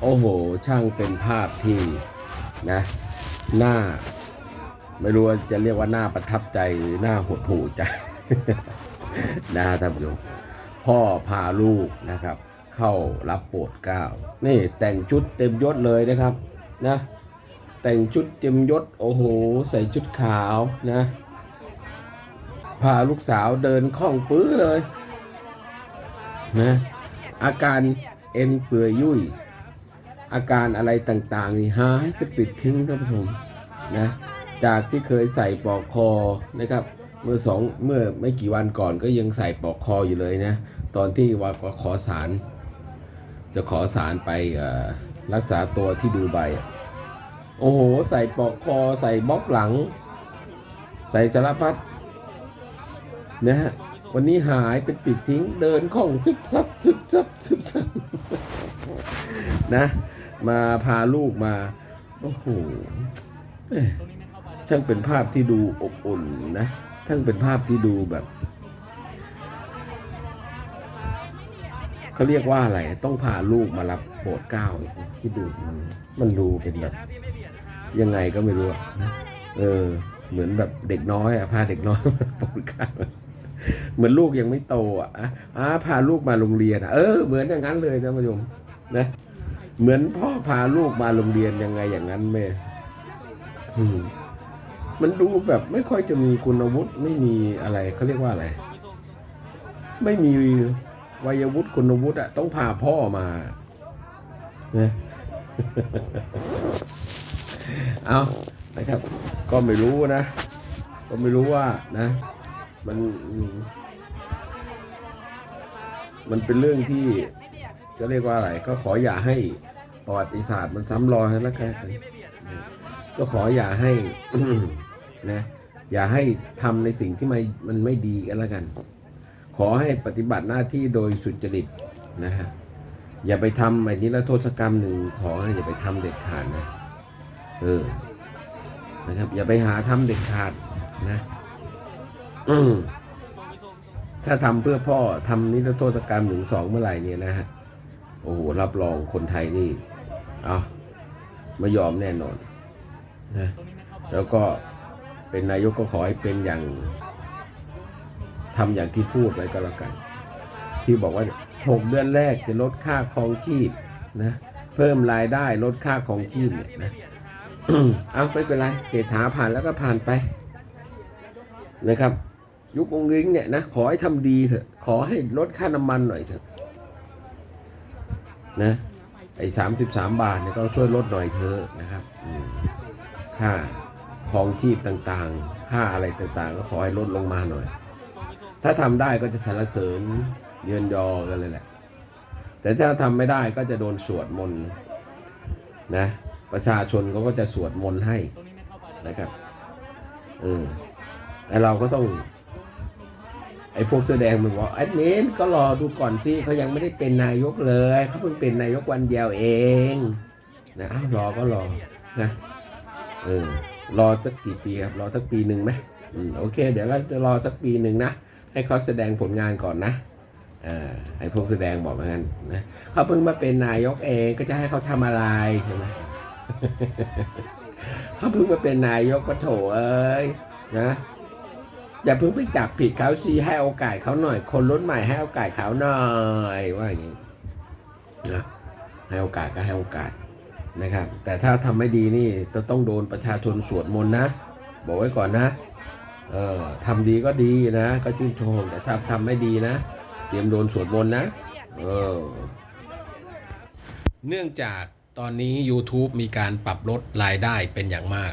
โอ้โห ช่างเป็นภาพที่นะหน้า ไม่รู้ว่าจะเรียกว่าหน้าประทับใจหรือหน้าหดหู่ใจนะฮะท่านผู้ชมพ่อพาลูกนะครับ เข้ารับโปรดเก้านี่แต่งชุดเต็มยศเลยนะครับนะแต่งชุดเต็มยศโอ้โห ใส่ชุดขาวนะพาลูกสาวเดินคล่องปื้อเลยนะอาการเอ็นเปื่อยยุ่ย อาการอะไรต่างๆ นี่หายไปปิดทิ้งท่านผู้ชมนะจากที่เคยใส่ปลอกคอนะครับ เมื่อสองเมื่อไม่กี่วันก่อนก็ยังใส่ปลอกคออยู่เลยนะตอนที่ว่าขอสาร จะขอสารไปรักษาตัวที่ดูไบโอ้โห ใส่ปลอกคอใส่บล็อกหลัง ใส่สารพัดนะฮะวันนี้หายเป็นปิดทิ้งเดินคล่องซึบซับซึบซับซึบซับนะ มาพาลูกมา โอ้โหเอ้ยช่างเป็นภาพที่ดูอบอุ่นนะช่างเป็นภาพที่ดูแบบเขาเรียกว่าอะไร ต้องพาลูกมารับโปรดเก้าคิดดูสิมันดูเป็นแบบ ยังไงก็ไม่รู้นะเออ เหมือนแบบเด็กน้อยอะพาเด็กน้อยมาโปรดเก้าเหมือนลูกยังไม่โตอะอ่าพาลูกมาโรงเรียนอะเออเหมือนอย่างนั้นเลยนผู้ชมนะ เหมือนพ่อพาลูกมาโรงเรียนยังไงอย่างนั้นแม่มมันดูแบบไม่ค่อยจะมีคุณวุฒิไม่มีอะไรเขาเรียกว่าอะไร ไม่มีวัยวุฒิคุณวุฒิอะต้องพาพ่อมานะเอานะครับ ก็ไม่รู้นะ ก็ไม่รู้ว่านะ มัน มันเป็นเรื่องที่ จะเรียกว่าอะไร ก็ขออย่าให้ประวัติศาสตร์มันซ้ำรอยแล้วกันก็ขออย่าให้นะอย่าให้ทำในสิ่งที่มันมันไม่ดีกันแล้วกัน ขอให้ปฏิบัติหน้าที่โดยสุจริตนะฮะอย่าไปทำไอ้นี้ละโทษกรรมหนึ่งสองอย่าไปทำเด็ดขาดนะเออนะครับ อย่าไปหาทำเด็ดขาดนะถ้าทำเพื่อพ่อทำนิรโทษกรรมหนึ่งสองเมื่อไหร่เนี่ยนะฮะ โอ้โหรับรองคนไทยนี่เอาไม่ยอมแน่นอนนะแล้วก็เป็นนายกก็ขอให้เป็นอย่างทำอย่างที่พูดไว้ก็แล้วกัน ที่บอกว่าหกเดือนแรกจะลดค่าครองชีพนะเพิ่มรายได้ลดค่าครองชีพเนี่ยนะเอาไม่เป็นไรเศรษฐาผ่านแล้วก็ผ่านไปนะครับ ยุคองค์ยิงเนี่ยนะขอให้ทำดีเถอะขอให้ลดค่าน้ำมันหน่อยเถอะ นะไอ้สามสิบสามบาทเนี่ยก็ช่วยลดหน่อยเถอะนะครับค่าของชีพต่างๆ ค่าอะไรต่างๆ ก็ขอให้ลดลงมาหน่อย ถ้าทำได้ก็จะสรรเสริญเยือนยอกันเลยแหละ แต่ถ้าทำไม่ได้ก็จะโดนสวดมนต์นะประชาชนเขาก็จะสวดมนต์ให้นะครับเออแต่เราก็ต้อง ไอ้พวกเสื้อแดงมันบอกแอดมินก็รอดูก่อนสิเขายังไม่ได้เป็นนายกเลยเขาเพิ่งเป็นนายกวันเดียวเองนะอ้าวรอก็รอนะเออรอสักกี่ปีครับรอสักปีหนึ่งไหมอืมโอเค เดี๋ยวเราจะรอสักปีหนึ่งนะให้เขาแสดงผลงานก่อนนะอไอ้พวกแสดงบอกมางั้นนะเขาเพิ่งมาเป็นนายกเองก็จะให้เขาทำอะไรใช่ไหมเขาเพิ่งมาเป็นนายกปะโถเอ้ยนะ อย่าเพิ่งไปจับผิดเขาสิให้โอกาสเขาหน่อย คนรุ่นใหม่ให้โอกาสเขาหน่อยว่าอย่างนี้นะให้โอกาสก็ให้โอกาสนะครับ แต่ถ้าทำไม่ดีนี่จะต้องโดนประชาชนสวดมนต์นะ บอกไว้ก่อนนะเออทำดีก็ดีนะ ก็ชื่นชมแต่ถ้าทำไม่ดีนะ เตรียมโดนสวดมนต์นะเออเนื่องจากตอนนี้ YouTube มีการปรับลดรายได้เป็นอย่างมาก